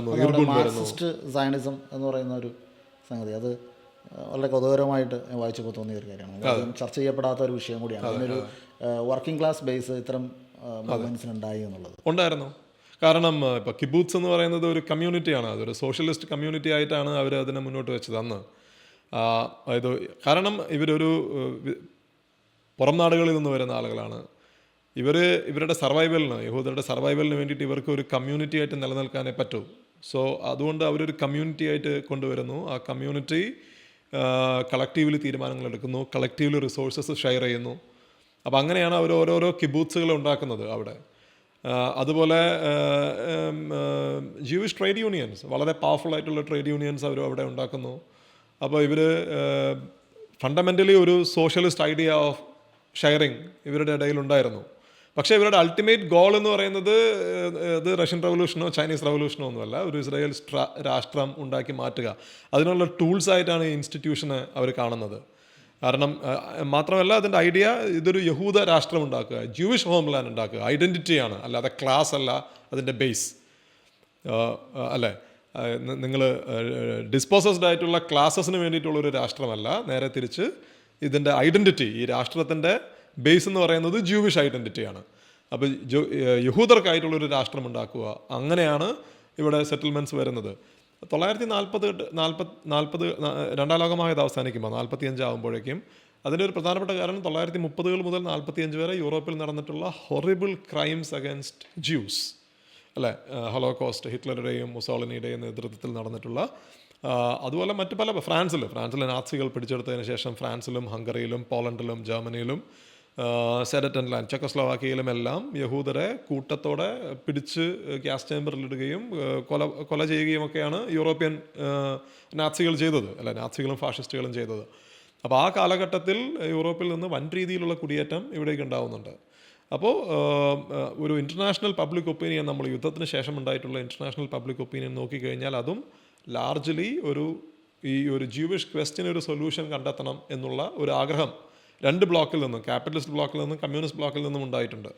Marxist Zionism എന്ന് പറയുന്ന ഒരു സംഗതി. അത് വളരെ കൗതുകരമായിട്ട് വായിച്ചപ്പോൾ തോന്നിയ ഒരു കാര്യമാണ്. ചർച്ച ചെയ്യപ്പെടാത്ത ഒരു വിഷയം കൂടിയാണ്. അതിനൊരു വർക്കിംഗ് ക്ലാസ് ബേസ് ഇത്തരം മൂവ്മെന്റ്സിന് ഉണ്ടായി എന്നുള്ളത്. ഉണ്ടായിരുന്നു. കാരണം ഇപ്പോൾ കിബൂത്സ് എന്ന് പറയുന്നത് ഒരു കമ്മ്യൂണിറ്റിയാണ് അതൊരു സോഷ്യലിസ്റ്റ് കമ്മ്യൂണിറ്റി ആയിട്ടാണ് അവർ അതിനെ മുന്നോട്ട് വെച്ചത് അന്ന്. അതായത് കാരണം ഇവരൊരു പുറം നാടുകളിൽ നിന്ന് വരുന്ന ആളുകളാണ്. ഇവർ ഇവരുടെ സർവൈവലിന് യഹൂദരുടെ സർവൈവലിന് വേണ്ടിയിട്ട് ഇവർക്ക് ഒരു കമ്മ്യൂണിറ്റി ആയിട്ട് നിലനിൽക്കാനേ പറ്റൂ. സോ അതുകൊണ്ട് അവരൊരു കമ്മ്യൂണിറ്റി ആയിട്ട് കൊണ്ടുവരുന്നു. ആ കമ്മ്യൂണിറ്റി കളക്റ്റീവ്ലി തീരുമാനങ്ങൾ എടുക്കുന്നു. കളക്റ്റീവ്ലി റിസോഴ്സസ് ഷെയർ ചെയ്യുന്നു. അപ്പോൾ അങ്ങനെയാണ് അവർ ഓരോരോ കിബൂത്സുകൾ ഉണ്ടാക്കുന്നത് അവിടെ. അതുപോലെ ജൂയിഷ് ട്രേഡ് യൂണിയൻസ് വളരെ പവർഫുൾ ആയിട്ടുള്ള ട്രേഡ് യൂണിയൻസ് അവർ അവിടെ ഉണ്ടാക്കുന്നു. അപ്പോൾ ഇവർ ഫണ്ടമെന്റലി ഒരു സോഷ്യലിസ്റ്റ് ഐഡിയ ഓഫ് ഷെയറിങ് ഇവരുടെ ഇടയിൽ ഉണ്ടായിരുന്നു. പക്ഷേ ഇവരുടെ അൾട്ടിമേറ്റ് ഗോൾ എന്ന് പറയുന്നത് ഇത് റഷ്യൻ റവല്യൂഷനോ ചൈനീസ് റവല്യൂഷനോ ഒന്നുമല്ല. ഒരു ഇസ്രായേൽ രാഷ്ട്രം ഉണ്ടാക്കി മാറ്റുക. അതിനുള്ള ടൂൾസ് ആയിട്ടാണ് ഈ ഇൻസ്റ്റിറ്റ്യൂഷനെ അവർ കാണുന്നത്. കാരണം മാത്രമല്ല അതിന്റെ ഐഡിയ ഇതൊരു യഹൂദ രാഷ്ട്രം ഉണ്ടാക്കുക. ജൂവിഷ് ഹോംലാൻഡ് ഉണ്ടാക്കുക. ഐഡന്റിറ്റിയാണ് അല്ലാതെ ക്ലാസ് അല്ല അതിന്റെ ബേസ് അല്ലേ? നിങ്ങൾ ഡിസ്പോസസ്ഡ് ആയിട്ടുള്ള ക്ലാസ്സസിന് വേണ്ടിയിട്ടുള്ള ഒരു രാഷ്ട്രമല്ല. നേരെ തിരിച്ച് ഇതിന്റെ ഐഡന്റിറ്റി ഈ രാഷ്ട്രത്തിന്റെ ബേസ് എന്ന് പറയുന്നത് ജൂവിഷ് ഐഡന്റിറ്റിയാണ് അപ്പോൾ യഹൂദർക്കായിട്ടുള്ളൊരു രാഷ്ട്രം ഉണ്ടാക്കുക അങ്ങനെയാണ് ഇവിടെ സെറ്റിൽമെന്റ്സ് വരുന്നത്. തൊള്ളായിരത്തി നാൽപ്പത് നാൽപ്പത് നാൽപ്പത് രണ്ടാം ലോകമായത് അവസാനിക്കുമ്പോൾ നാൽപ്പത്തിയഞ്ച് ആകുമ്പോഴേക്കും അതിന്റെ ഒരു പ്രധാനപ്പെട്ട കാരണം തൊള്ളായിരത്തി മുപ്പതുകൾ മുതൽ നാൽപ്പത്തിയഞ്ച് വരെ യൂറോപ്പിൽ നടന്നിട്ടുള്ള ഹൊറിബിൾ ക്രൈംസ് അഗൈൻസ്റ്റ് ജ്യൂസ് അല്ലേ? ഹോളോകോസ്റ്റ് ഹിറ്റ്ലറുടെയും മുസോളിനിയുടെയും നേതൃത്വത്തിൽ നടന്നിട്ടുള്ള അതുപോലെ മറ്റു പല ഫ്രാൻസിൽ ഫ്രാൻസിലെ നാസികൾ പിടിച്ചെടുത്തതിന് ശേഷം ഫ്രാൻസിലും ഹംഗറിയിലും പോളണ്ടിലും ജർമ്മനിയിലും ലാൻഡ് ചെക്കോസ്ലോവാക്കിയയിലും എല്ലാം യഹൂദരെ കൂട്ടത്തോടെ പിടിച്ച് ഗ്യാസ് ചേമ്പറിലിടുകയും കൊല കൊല ചെയ്യുകയും ഒക്കെയാണ് യൂറോപ്യൻ നാസികൾ ചെയ്തത് അല്ല നാസികളും ഫാഷിസ്റ്റുകളും ചെയ്തത്. അപ്പോൾ ആ കാലഘട്ടത്തിൽ യൂറോപ്പിൽ നിന്ന് വൻ രീതിയിലുള്ള കുടിയേറ്റം ഇവിടേക്ക് ഉണ്ടാവുന്നുണ്ട്. അപ്പോൾ ഒരു ഇന്റർനാഷണൽ പബ്ലിക് ഒപ്പീനിയൻ നമ്മൾ യുദ്ധത്തിന് ശേഷം ഉണ്ടായിട്ടുള്ള ഇന്റർനാഷണൽ പബ്ലിക് ഒപ്പീനിയൻ നോക്കിക്കഴിഞ്ഞാൽ അതും ലാർജ്ലി ഒരു ഈ ഒരു ജീവിഷ് ക്വസ്റ്റിന് ഒരു സൊല്യൂഷൻ കണ്ടെത്തണം എന്നുള്ള ഒരു ആഗ്രഹം രണ്ട് ബ്ലോക്കിൽ നിന്നും ക്യാപിറ്റലിസ്റ്റ് ബ്ലോക്കിൽ നിന്നും കമ്മ്യൂണിസ്റ്റ് ബ്ലോക്കിൽ നിന്നും ഉണ്ടായിട്ടുണ്ട്.